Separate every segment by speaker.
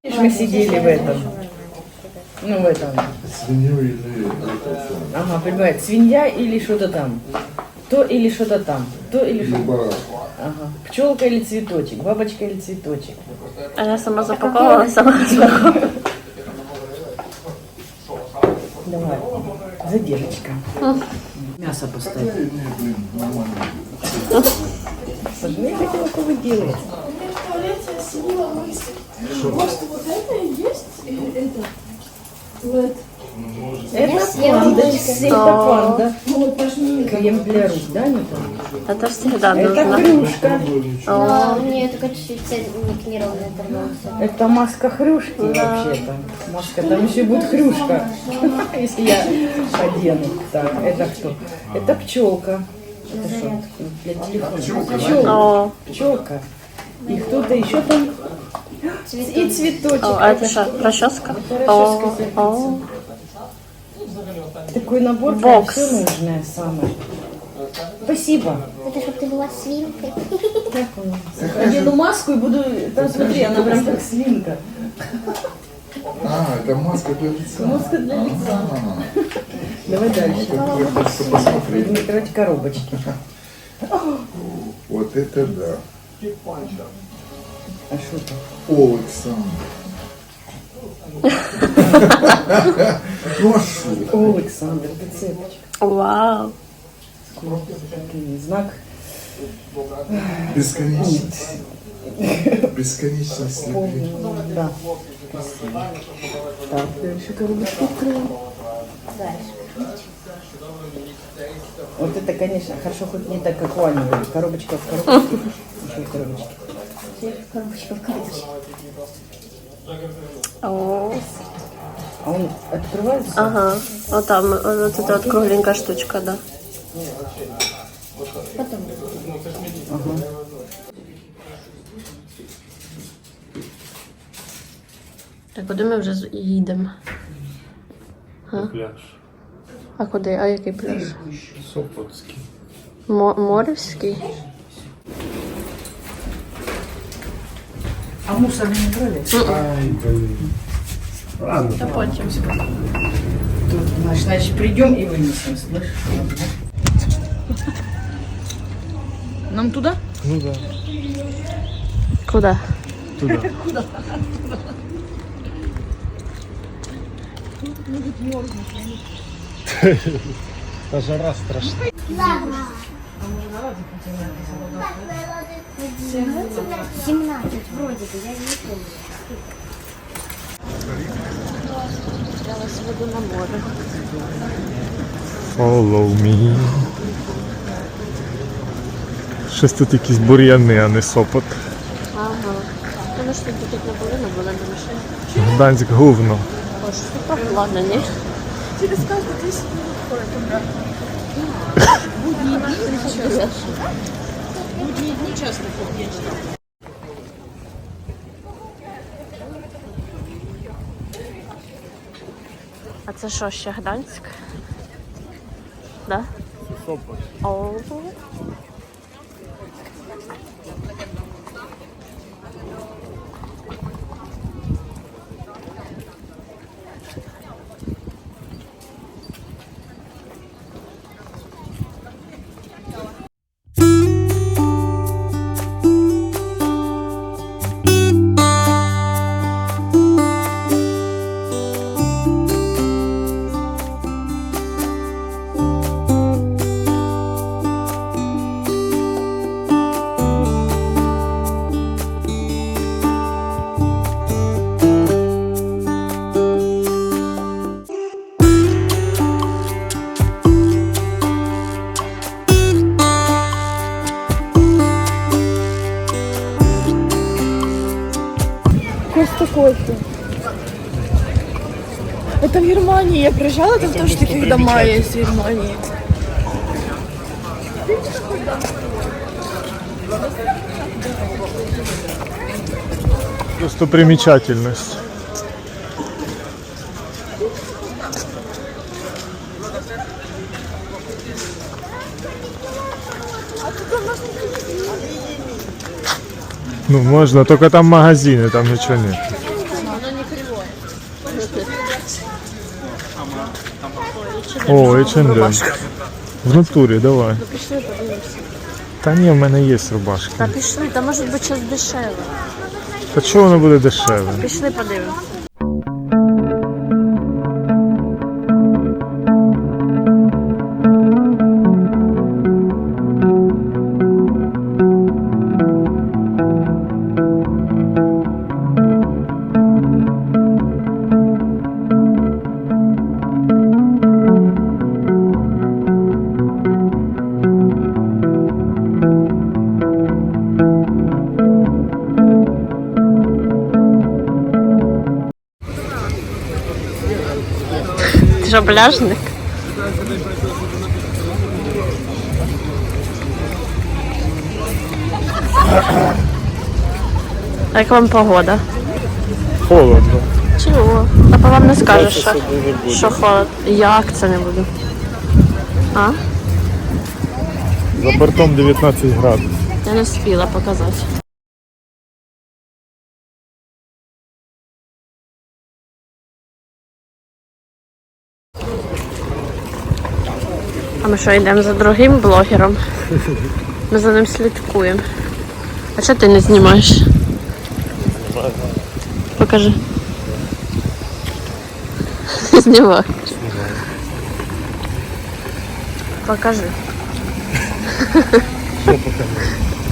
Speaker 1: Помнишь, мы сидели в этом, ну в этом,
Speaker 2: Свинью или
Speaker 1: ага, понимаете, свинья или что-то там, то или что-то там, то или
Speaker 2: Или
Speaker 1: что
Speaker 2: барашек.
Speaker 1: Ага. Пчелка или цветочек, бабочка или цветочек.
Speaker 3: А я сама запаковала, сама запаковала.
Speaker 1: Давай, задержечка. Мясо поставь. Ну, я хотела, что вы делаете.
Speaker 4: В туалете сидела мысль. Может, вот это и есть и это? Вот.
Speaker 1: Это это панда.
Speaker 4: Ну, вот пошли.
Speaker 1: Крем для рук, да, не там?
Speaker 3: Это всегда
Speaker 1: Это
Speaker 3: нужно.
Speaker 1: хрюшка.
Speaker 5: Но у нее только чуть-чуть цельник неровно оторвался.
Speaker 1: Это маска хрюшки вообще-то. Маска, там еще будет хрюшка, если я одену. Так, это кто? Это пчелка. Это что? Для телефона. Пчелка. Пчелка. И кто-то еще там. И цветочек.
Speaker 3: о, а это что, расческа? О, о.
Speaker 1: Такой набор,
Speaker 3: Бокс.
Speaker 1: все нужное самое. Спасибо.
Speaker 5: Это чтобы ты была свинкой.
Speaker 1: Одену маску и буду... Там смотри, она прям как свинка.
Speaker 2: А, это маска для лица.
Speaker 1: Маска для лица.
Speaker 2: А,
Speaker 1: Давай дальше.
Speaker 2: вот это хочется посмотреть.
Speaker 1: Будем открывать коробочки.
Speaker 2: Вот это да.
Speaker 1: А что это?
Speaker 2: О, Александр. Ну а что?
Speaker 1: О, Александр, это цепочка.
Speaker 3: Вау.
Speaker 1: Такой Знак.
Speaker 2: Бесконечность. Бесконечность любви.
Speaker 1: Да. Так, дальше коробочку открываем. Вот это, конечно, хорошо хоть не так, как у Ани. Коробочка в коробочке. Еще в коробочке.
Speaker 5: В коробочке.
Speaker 3: О,
Speaker 1: А он открывается?
Speaker 3: ага. Вот там вот эта вот кругленькая штучка, да.
Speaker 5: Потом.
Speaker 3: Так, куди ми вже їдемо?
Speaker 6: Пляж.
Speaker 3: А куди? А який пляж?
Speaker 6: Сопотський.
Speaker 3: Мо- Морівський?
Speaker 1: А мусор не брали?
Speaker 6: Ай, блин. Ладно.
Speaker 3: Потім.
Speaker 1: Тут, значит, значит, придем и вынесем, слышишь? Нам туда?
Speaker 6: Ну да.
Speaker 3: Куди?
Speaker 6: Туда. Та жара страшна.
Speaker 5: 17 вроде бы, я не помню.
Speaker 3: Я вас веду на море.
Speaker 6: Follow me. Щось тут якісь бур'яни, а не сопот.
Speaker 3: Ага. Ну, ми ж тут тут не були, не були на машині.
Speaker 6: Гданськ говно.
Speaker 3: О, що тут прохладно, ні?
Speaker 4: Через каждые 10 минут ходит туда.
Speaker 3: А це що, ще Гданськ? Да?
Speaker 6: Сопот.
Speaker 3: О,
Speaker 4: приезжала, там тоже таких дома есть в Германии.
Speaker 6: Достопримечательность. Ну, можно, только там магазины, там ничего нет. О, H&M. В натурі, давай.
Speaker 3: Ну пішли подивимося.
Speaker 6: Та ні, в мене є рубашки.
Speaker 3: Та пішли, та може бути щось дешеве.
Speaker 6: Та чого воно буде дешеве?
Speaker 3: Пішли подивимося. Що, пляжник? Як вам погода?
Speaker 6: Холодно.
Speaker 3: Чого? Та по вам не скажеш, що, що холод. Як це не буде? А?
Speaker 6: За бортом 19 градусів.
Speaker 3: Я не спіла показати. Ми що, йдемо за другим блогером? Ми за ним слідкуємо. А чого ти не знімаєш? Покажи. Знімай. Покажи.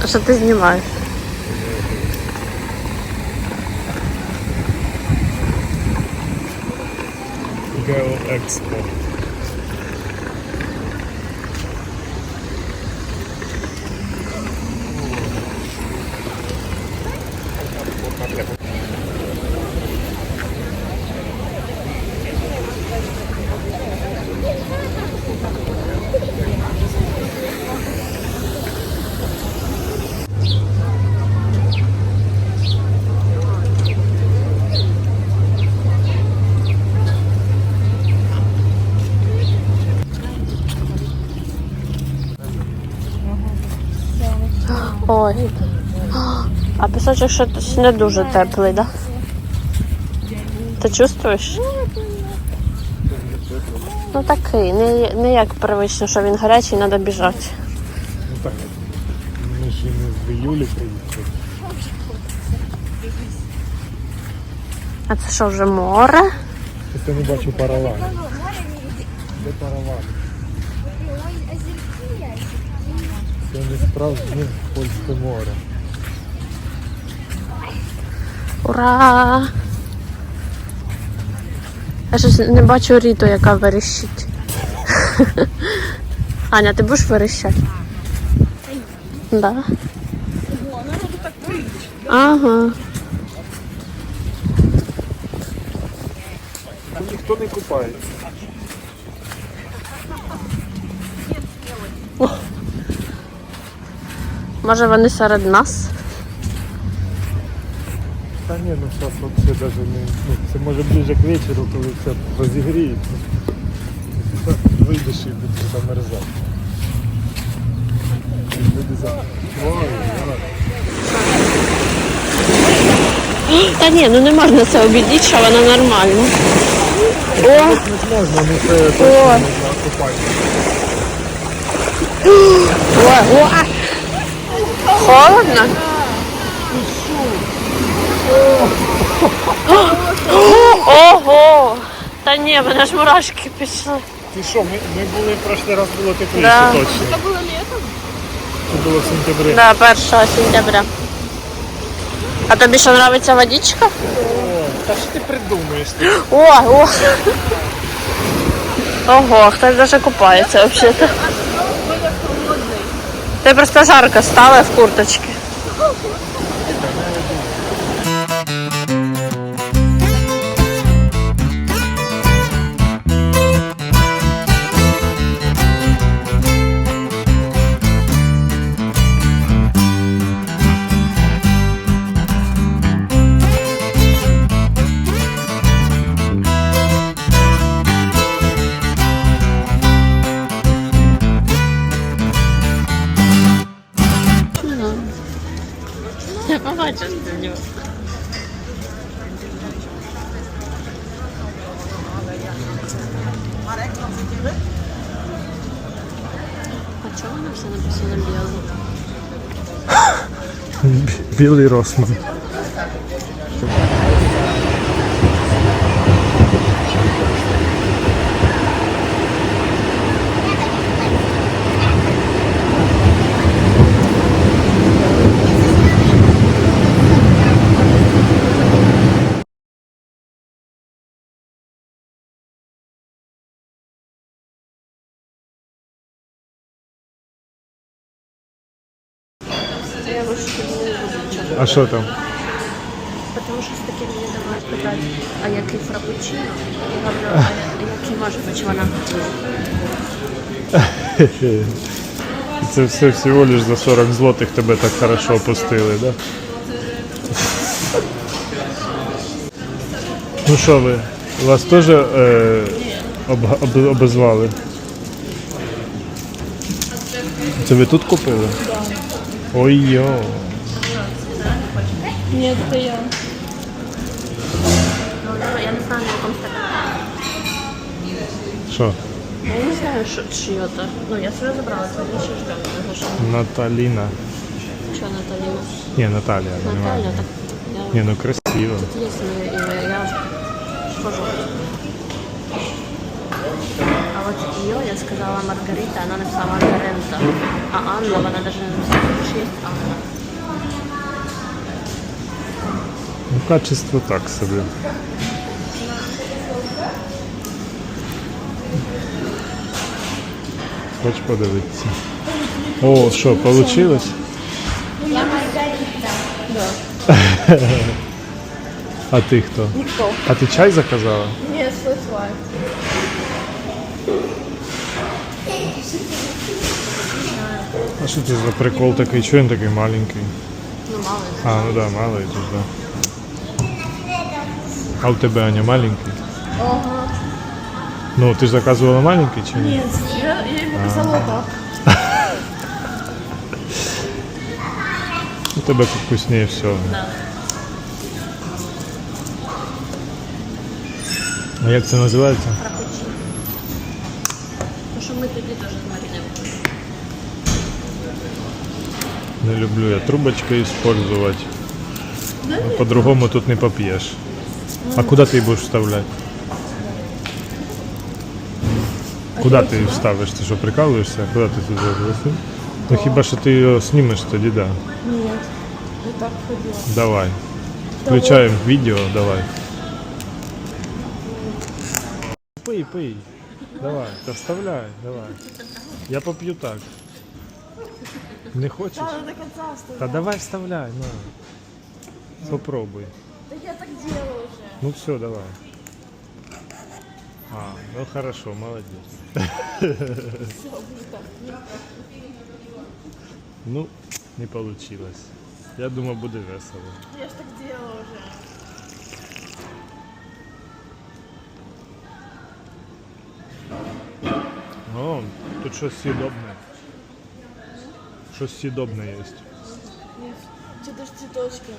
Speaker 3: А що ти знімаєш?
Speaker 6: Гео Експо.
Speaker 3: Ой. А пісочок щось не дуже теплий, так? Да? Ти чувствуєш? Ну такий, не, не як привично, що він гарячий, треба біжати.
Speaker 6: Ну так. Ми ж не в іюлі приїхали.
Speaker 3: А це що вже море?
Speaker 6: Просто не бачу паралані. Де паралан? Це не справжнє польське море.
Speaker 3: Ура! Я щось не бачу Ріту, яка верещить. Аня, ти будеш верещати? Да. Ага.
Speaker 6: Там ніхто не купається.
Speaker 3: Може вони серед нас?
Speaker 6: Та ні, ну зараз взагалі даже не. Ну, це може ближе к вечору, коли це розігріється. Вийдеш і будеш замерзати. Люди за. Ой.
Speaker 3: Та ні, ну не можна це обідіть, що воно нормально. О,
Speaker 6: Не можна, ну це точно
Speaker 3: О.
Speaker 6: можна купати.
Speaker 3: о, о. Холодно? Ого! Та ні, мене ж мурашки пішли.
Speaker 6: Ти що, ми, ми були в прошлий раз було тепліше
Speaker 3: Да.
Speaker 6: точно. Це було літом? Це було в сентябрі.
Speaker 3: Да, 1 сентября. А тобі що нравиться водичка?
Speaker 6: О, та що ти придумаєш? Ти?
Speaker 3: О, о. Ого, хтось даже купається вообще-то. Ти просто жарко стала в курточці. Mama just dönüyor. Kaç olalım
Speaker 6: sana bu
Speaker 3: sanırım bir yıl. bir Osman.
Speaker 6: А що там?
Speaker 3: Тому що з таким мені давай питати, а який фрапучино? Говорю, а який може бути вона?
Speaker 6: Це все всього лиш за 40 злотих тебе так хорошо опустили, да? Ну що ви, вас теж е, об, об, обозвали? Це ви тут купили? Ой-йо.
Speaker 4: Нет, это я.
Speaker 3: Ну, давай, я не знаю, на якому стакані.
Speaker 6: Що?
Speaker 3: Я не знаю, що чиє то. Ну, я себе забрала, це більше ждемо. Тому що,
Speaker 6: Наталіна.
Speaker 3: що Наталіна?
Speaker 6: Ні, Наталія,
Speaker 3: Наталя,
Speaker 6: немає.
Speaker 3: так я...
Speaker 6: Ні, ну красиво.
Speaker 3: Есть моє ім'я, я схожу. А от ее я сказала Маргарита, она написала Маргарента. А Анна, вона даже не написала, що є Анна.
Speaker 6: Качество так собі. Хоч подивитися. О, що, вийшло?
Speaker 5: Я Маргарита.
Speaker 6: А ти хто?
Speaker 4: Никто.
Speaker 6: А ти чай заказала?
Speaker 4: Нет, свой свай.
Speaker 6: А що це за прикол такий? Чого він такий маленький?
Speaker 3: Ну, мало ли.
Speaker 6: А, ну да, малий тут, да. А у тебе Аня маленький?
Speaker 4: Ага.
Speaker 6: Ну, ти ж заказувала маленький чи ні?
Speaker 4: Нет, я, я ему писала так.
Speaker 6: У тебе вкусніше всього. А як це називається?
Speaker 3: Тому що ми тоді теж з Маріною.
Speaker 6: Не люблю я трубочки использовать. По-другому тут не поп'єш. А куди ти її будеш вставляти? Куди ти її вставиш? Ти що, прикалуєшся? Куди ти тут зробив? Ну хіба що ти його знімеш тоді, да.
Speaker 4: Нет. Я так ходила.
Speaker 6: Давай. Включаємо відео, давай. Пий, пий. Давай, та вставляй, давай. Я поп'ю так. Не хочеш?
Speaker 4: Надо до конца оставить.
Speaker 6: Та давай вставляй, на. Попробуй.
Speaker 4: Да я так делала уже.
Speaker 6: Ну все, давай. А, ну хорошо, молодец. Ну, не получилось. Я думаю, буде весело.
Speaker 4: Я ж так делала уже.
Speaker 6: О, тут щось сідобне. Щось сідобне є.
Speaker 4: Что-то ж цветочки.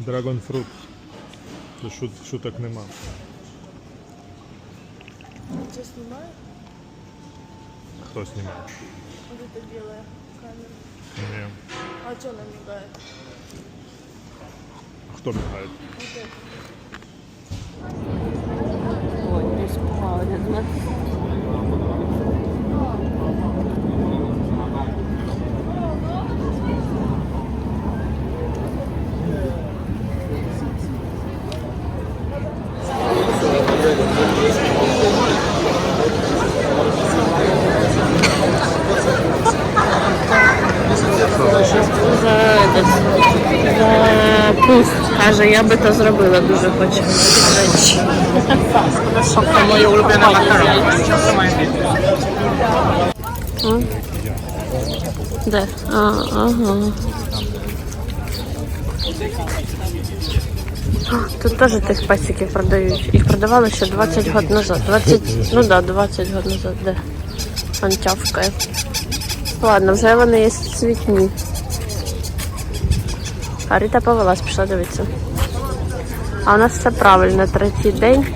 Speaker 6: Драгонфрут. Шут, шуток нема.
Speaker 4: Что снимаю?
Speaker 6: Хто знімає?
Speaker 4: Вот это белая камера.
Speaker 6: Ні.
Speaker 4: А что она мигает?
Speaker 6: А хто мігає?
Speaker 3: Ой, не спала, я я би то зробила дуже хочу. Моє улюблене Де? А, ага. Тут теж тих песиків продають. Їх продавали ще 20 років назад. 20, ну да, 20 років назад, де. Он тявкає. Ладно, вже вони є цвітні. А Рита повелась, пішла дивитися. А у нас все правильно, третій день.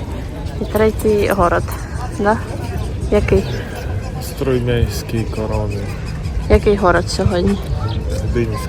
Speaker 3: І третій город. Да? Який?
Speaker 4: Строймейський корони.
Speaker 3: Який город сьогодні?
Speaker 4: Динськ.